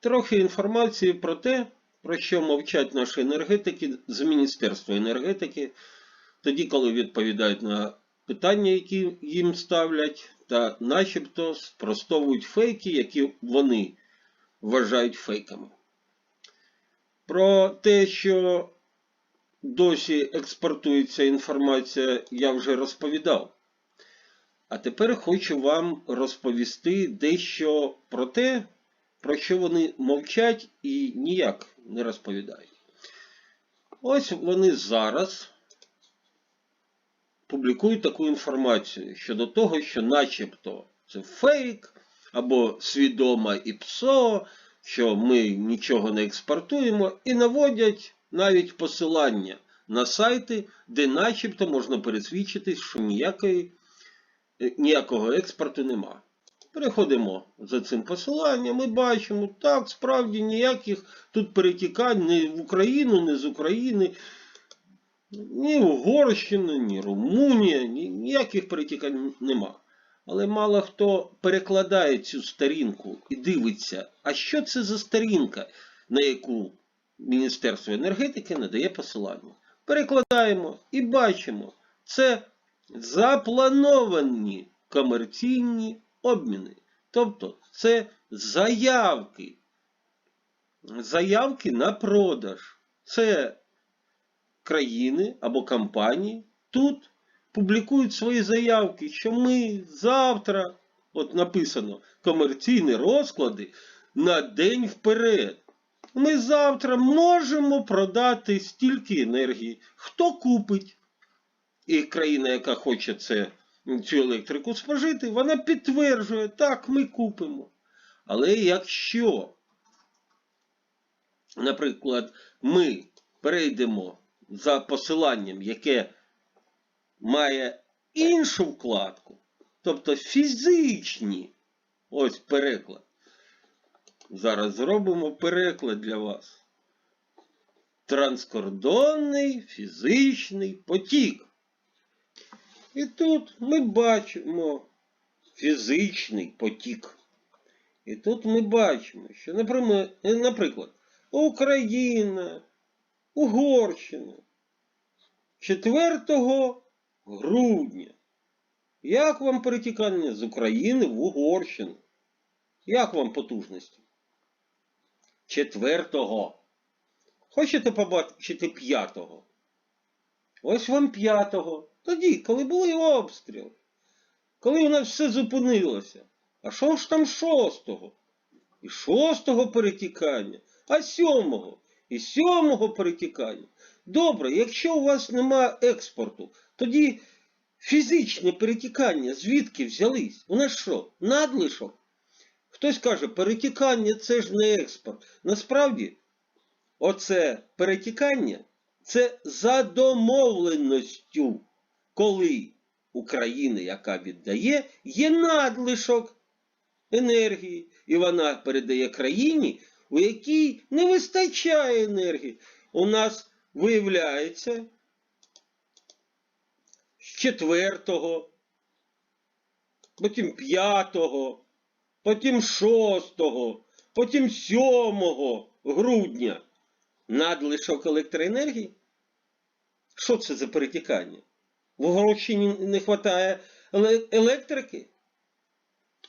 трохи інформації про те, про що мовчать наші енергетики з Міністерства енергетики, тоді, коли відповідають на питання, які їм ставлять, та начебто спростовують фейки, які вони вважають фейками. Про те, що досі експортується інформація, я вже розповідав. А тепер хочу вам розповісти дещо про те, про що вони мовчать і ніяк не розповідають. Ось вони зараз публікують таку інформацію щодо того, що начебто це фейк або свідома і ПСО, що ми нічого не експортуємо, і наводять навіть посилання на сайти, де начебто можна пересвідчитись, що ніякої, е, ніякого експорту нема. Переходимо за цим посиланням, ми бачимо, так, справді ніяких тут перетікань ні в Україну, ні з України, ні Угорщина, ні Румунія, ні, ніяких перетікань нема. Але мало хто перекладає цю сторінку і дивиться, а що це за сторінка, на яку Міністерство енергетики надає посилання. Перекладаємо і бачимо, це заплановані комерційні обміни. Тобто це заявки. Заявки на продаж. Це країни або компанії тут публікують свої заявки, що ми завтра, от написано, комерційні розклади на день вперед. Ми завтра можемо продати стільки енергії. Хто купить? І країна, яка хоче це, цю електрику спожити, вона підтверджує, так, ми купимо. Але якщо, наприклад, ми перейдемо за посиланням, яке має іншу вкладку, тобто фізичні, ось переклад. Зараз зробимо переклад для вас. Транскордонний фізичний потік. І тут ми бачимо фізичний потік. І тут ми бачимо, що, наприклад, наприклад Україна, Угорщина 4 грудня. Як вам перетікання з України в Угорщину? Як вам потужності? Четвертого. Хочете побачити п'ятого? Ось вам п'ятого. Тоді, коли були обстріли. Коли у нас все зупинилося. А що ж там шостого? І шостого перетікання, а сьомого. І сьомого перетікання. Добре, якщо у вас нема експорту, тоді фізичне перетікання звідки взялись? У нас що? Надлишок? Хтось каже, перетікання це ж не експорт. Насправді, оце перетікання це за домовленостю, коли Україна, яка віддає, є надлишок енергії, і вона передає країні, у якій не вистачає енергії. У нас виявляється з четвертого, потім п'ятого потім 6, потім 7 грудня надлишок електроенергії. Що це за перетікання? В Угорщині не вистачає електрики?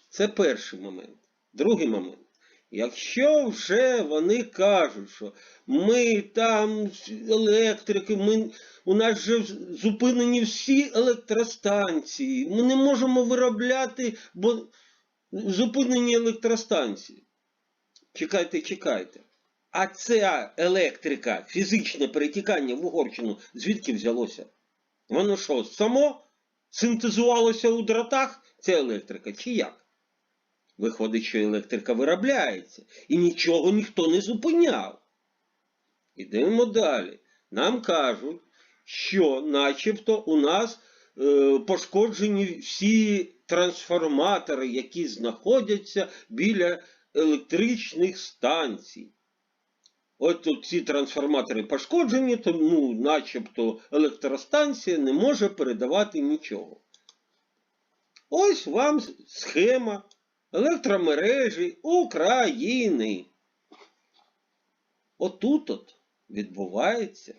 Це перший момент. Другий момент. Якщо вже вони кажуть, що ми там електрики, ми, у нас вже зупинені всі електростанції, ми не можемо виробляти, бо зупинені електростанції. Чекайте, чекайте. А ця електрика, фізичне перетікання в Угорщину, звідки взялося? Воно що, само синтезувалося у дротах, ця електрика, чи як? Виходить, що електрика виробляється. І нічого ніхто не зупиняв. Ідемо далі. Нам кажуть, що начебто у нас е, пошкоджені всі трансформатори, які знаходяться біля електричних станцій. От тут ці трансформатори пошкоджені, тому начебто електростанція не може передавати нічого. Ось вам схема електромережі України. отут от відбувається,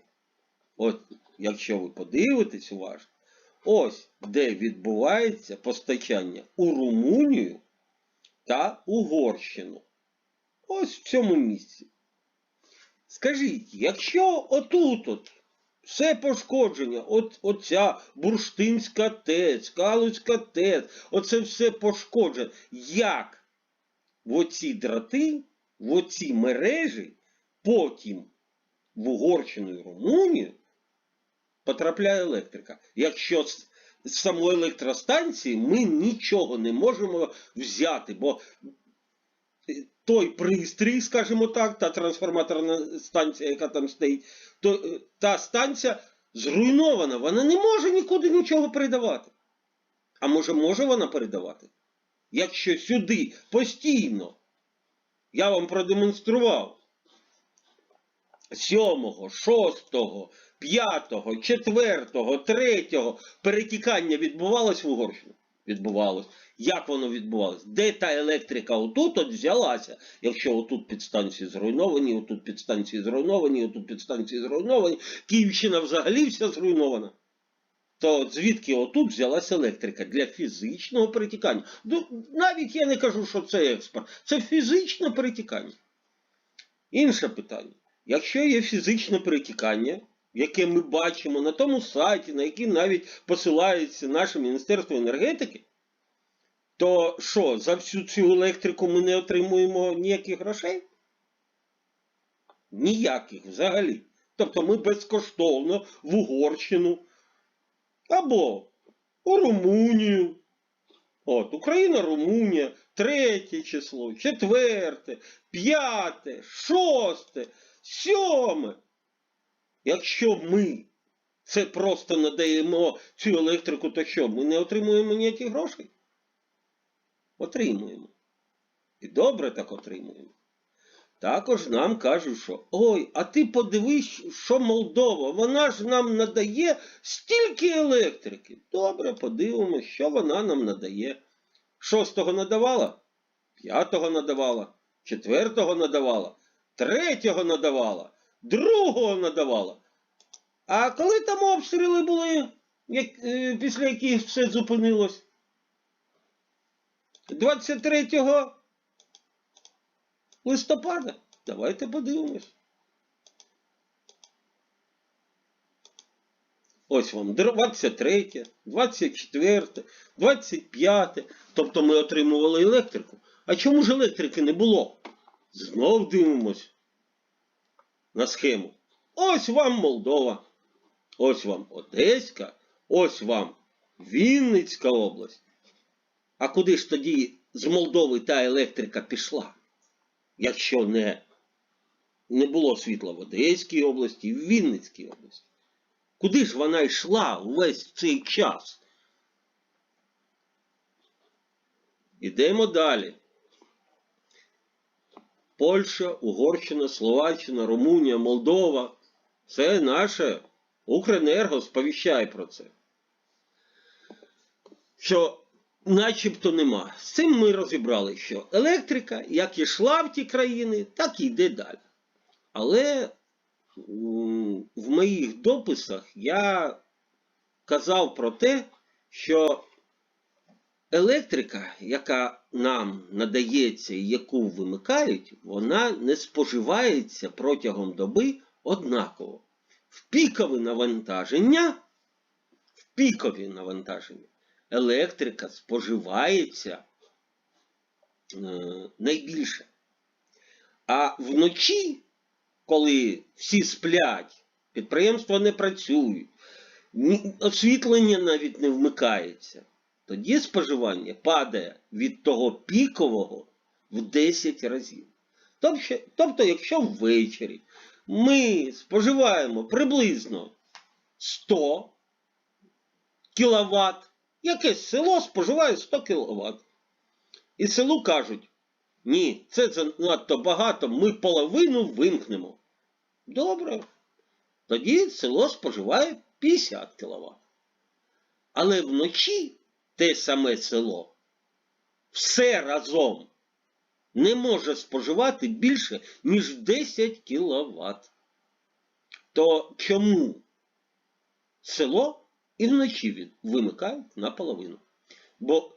от якщо ви подивитесь уважно, ось де відбувається постачання у Румунію та Угорщину. Ось в цьому місці. Скажіть, якщо отут от все пошкодження, от оця бурштинська ТЕЦ, Калузька ТЕЦ, оце все пошкоджено, як в оці драти, в оці мережі, потім в Угорщину і Румунію потрапляє електрика. Якщо з самої електростанції ми нічого не можемо взяти, бо той пристрій, скажімо так, та трансформаторна станція, яка там стоїть, то е, та станція зруйнована, вона не може нікуди нічого передавати. А може, може вона передавати? Якщо сюди постійно, я вам продемонстрував 7, 6, 5, 4, 3 перетікання відбувалось в Угорщину? Відбувалось. Як воно відбувалось? Де та електрика отут от взялася? Якщо отут підстанції зруйновані, отут підстанції зруйновані, отут підстанції зруйновані, Київщина взагалі вся зруйнована. То звідки отут взялася електрика для фізичного перетікання? Навіть я не кажу, що це експорт, це фізичне перетікання. Інше питання. Якщо є фізичне перетікання, яке ми бачимо на тому сайті, на який навіть посилається наше Міністерство енергетики, то що, за всю цю електрику ми не отримуємо ніяких грошей? Ніяких взагалі. Тобто ми безкоштовно в Угорщину або у Румунію. От, Україна, Румунія, третє число, четверте, п'яте, шосте, сьоме. Якщо ми це просто надаємо цю електрику, то що? Ми не отримуємо ніяких грошей? Отримуємо. І добре так отримуємо. Також нам кажуть, що ой, а ти подивись, що Молдова, вона ж нам надає стільки електрики. Добре, подивимося, що вона нам надає. Шостого надавала, п'ятого надавала, четвертого надавала, третього надавала, другого надавала. А коли там обстріли були, як, е, після яких все зупинилось? 23 листопада. Давайте подивимось. Ось вам 23, 24, 25. Тобто ми отримували електрику. А чому ж електрики не було? Знов дивимось на схему. Ось вам Молдова. Ось вам Одеська, ось вам Вінницька область. А куди ж тоді з Молдови та електрика пішла? Якщо не, не було світла в Одеській області в Вінницькій області. Куди ж вона йшла увесь цей час? Ідемо далі. Польща, Угорщина, Словаччина, Румунія, Молдова. Це наше Укренерго сповіщає про це. Що начебто нема. З цим ми розібрали, що електрика як ішла в ті країни, так і йде далі. Але в моїх дописах я казав про те, що електрика, яка нам надається і яку вимикають, вона не споживається протягом доби однаково. В пікові навантаження, в пікові навантаження електрика споживається е, найбільше. А вночі, коли всі сплять, підприємства не працюють, освітлення навіть не вмикається, тоді споживання падає від того пікового в 10 разів. Тобто, тобто якщо ввечері ми споживаємо приблизно 100 кВт, якесь село споживає 100 кВт. І селу кажуть, ні, це занадто багато, ми половину вимкнемо. Добре. Тоді село споживає 50 кВт. Але вночі те саме село все разом не може споживати більше, ніж 10 кВт. То чому село і вночі від- вимикають наполовину? Бо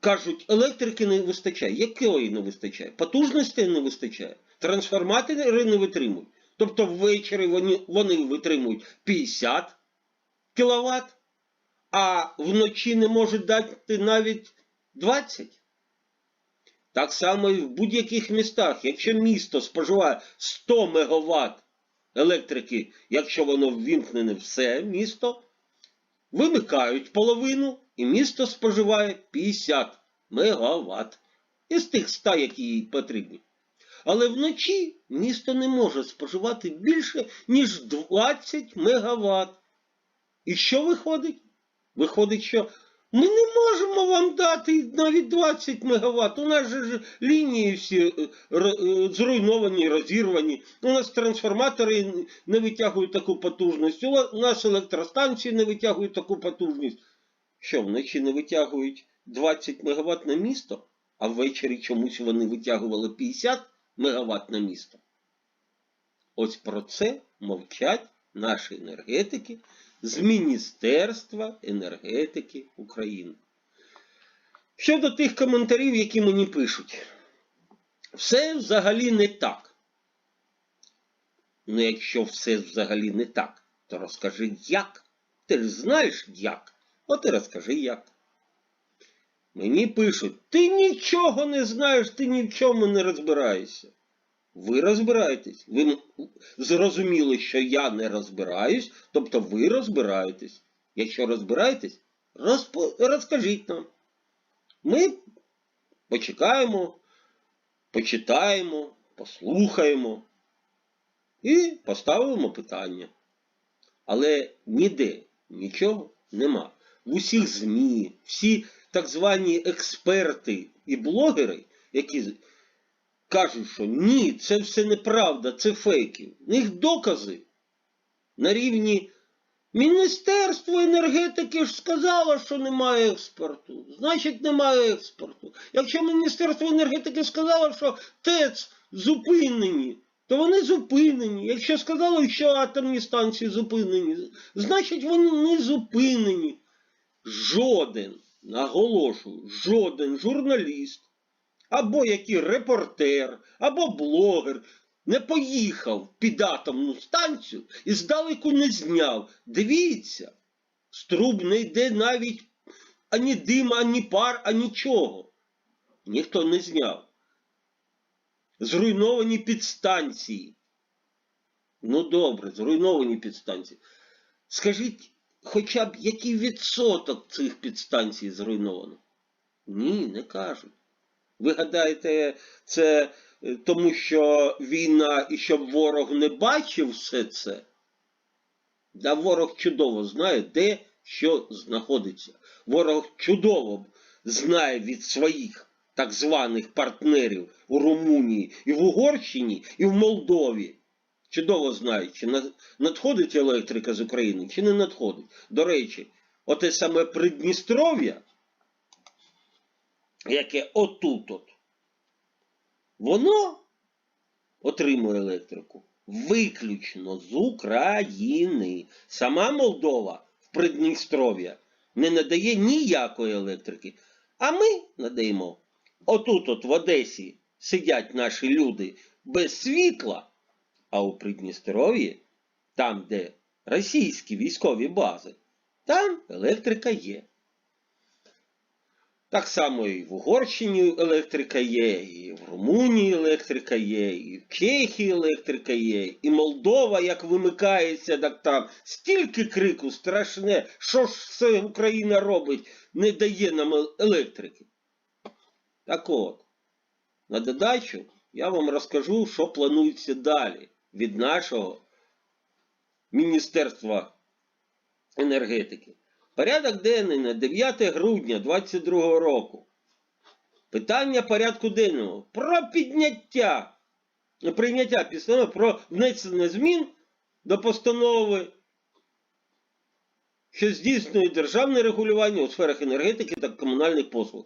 кажуть, електрики не вистачає. Якої не вистачає? Потужності не вистачає. Трансформатори не витримують. Тобто ввечері вони, вони витримують 50 кВт, а вночі не можуть дати навіть 20. Так само і в будь-яких містах. Якщо місто споживає 100 МВт електрики, якщо воно ввімкнене все місто, вимикають половину, і місто споживає 50 мегаватт із тих 100, які їй потрібні. Але вночі місто не може споживати більше, ніж 20 мегаватт. І що виходить? Виходить, що ми не можемо вам дати навіть 20 МВт. У нас же лінії всі е, е, зруйновані, розірвані. У нас трансформатори не витягують таку потужність. У нас електростанції не витягують таку потужність. Що, вночі не витягують 20 МВт на місто, а ввечері чомусь вони витягували 50 МВт на місто. Ось про це мовчать наші енергетики з Міністерства енергетики України. Щодо тих коментарів, які мені пишуть, все взагалі не так. Ну, якщо все взагалі не так, то розкажи як. Ти ж знаєш як. От і розкажи як. Мені пишуть, ти нічого не знаєш, ти ні в чому не розбираєшся. Ви розбираєтесь. Ви зрозуміли, що я не розбираюсь, тобто ви розбираєтесь. Якщо розбираєтесь, розпо... розкажіть нам. Ми почекаємо, почитаємо, послухаємо і поставимо питання. Але ніде нічого нема. В усіх ЗМІ, всі так звані експерти і блогери, які кажуть, що ні, це все неправда, це фейки. В них докази на рівні Міністерство енергетики ж сказало, що немає експорту. Значить, немає експорту. Якщо Міністерство енергетики сказало, що ТЕЦ зупинені, то вони зупинені. Якщо сказало, що атомні станції зупинені, значить вони не зупинені. Жоден, наголошую, жоден журналіст, або який репортер, або блогер не поїхав під атомну станцію і здалеку не зняв. Дивіться, з труб не йде навіть ані дим, ані пар, а нічого. Ніхто не зняв. Зруйновані підстанції. Ну добре, зруйновані підстанції. Скажіть, хоча б який відсоток цих підстанцій зруйновано? Ні, не кажуть. Ви гадаєте, це е, тому, що війна і щоб ворог не бачив все це? Да ворог чудово знає, де що знаходиться. Ворог чудово знає від своїх так званих партнерів у Румунії і в Угорщині, і в Молдові. Чудово знають, чи надходить електрика з України, чи не надходить. До речі, оте саме Придністров'я, яке отут от, воно отримує електрику виключно з України. Сама Молдова в Придністров'я не надає ніякої електрики. А ми надаємо. Отут от в Одесі сидять наші люди без світла, а у Придністров'ї, там, де російські військові бази, там електрика є. Так само і в Угорщині електрика є, і в Румунії електрика є, і в Чехії електрика є, і Молдова як вимикається, так там стільки крику страшне, що ж це Україна робить, не дає нам е- електрики. Так от, на додачу я вам розкажу, що планується далі від нашого Міністерства енергетики. Порядок денний на 9 грудня 2022 року. Питання порядку денного про підняття, прийняття постанови про внесення змін до постанови, що здійснює державне регулювання у сферах енергетики та комунальних послуг.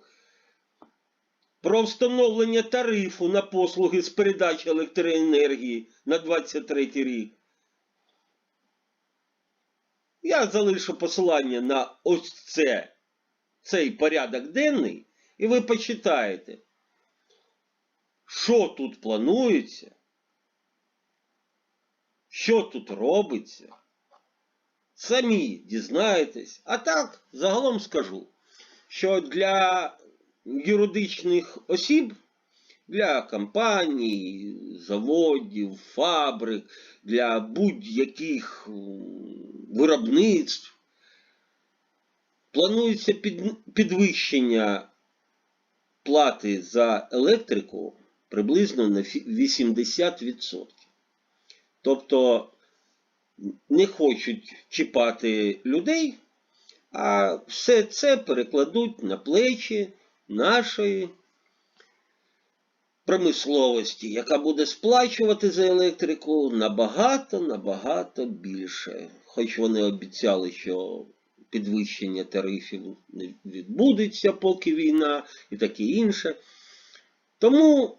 про встановлення тарифу на послуги з передачі електроенергії на 23 рік. Я залишу посилання на ось це, цей порядок денний, і ви почитаєте, що тут планується, що тут робиться. Самі дізнаєтесь. А так, загалом скажу, що для юридичних осіб, для компаній, заводів, фабрик, для будь-яких виробництв планується під- підвищення плати за електрику приблизно на 80%. Тобто не хочуть чіпати людей, а все це перекладуть на плечі нашої промисловості, яка буде сплачувати за електрику набагато, набагато більше. Хоч вони обіцяли, що підвищення тарифів не відбудеться, поки війна і таке інше. Тому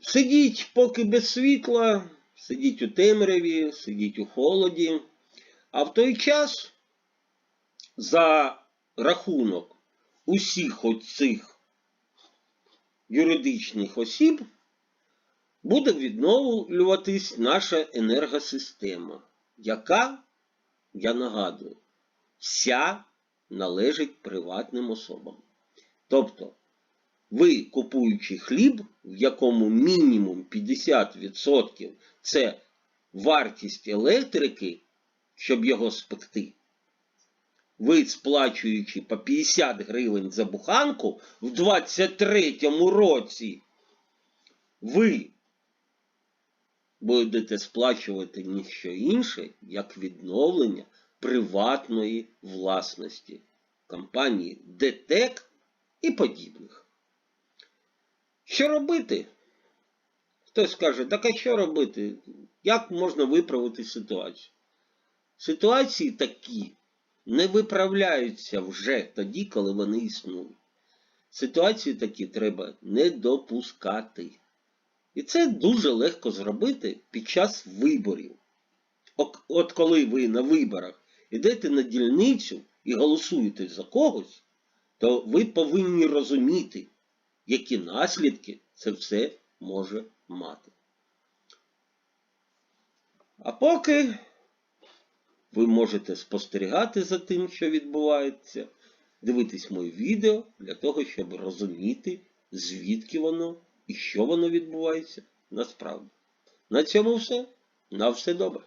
сидіть поки без світла, сидіть у темряві, сидіть у холоді. А в той час за рахунок усіх оцих юридичних осіб буде відновлюватись наша енергосистема, яка, я нагадую, вся належить приватним особам. Тобто, ви, купуючи хліб, в якому мінімум 50% це вартість електрики, щоб його спекти, ви сплачуючи по 50 гривень за буханку в 23-му році, ви будете сплачувати ніщо інше, як відновлення приватної власності компанії ДТЕК і подібних. Що робити? Хтось скаже, так а що робити? Як можна виправити ситуацію? Ситуації такі не виправляються вже тоді, коли вони існують. Ситуації такі треба не допускати. І це дуже легко зробити під час виборів. От коли ви на виборах йдете на дільницю і голосуєте за когось, то ви повинні розуміти, які наслідки це все може мати. А поки ви можете спостерігати за тим, що відбувається, дивитись мої відео для того, щоб розуміти, звідки воно і що воно відбувається насправді. На цьому все. На все добре.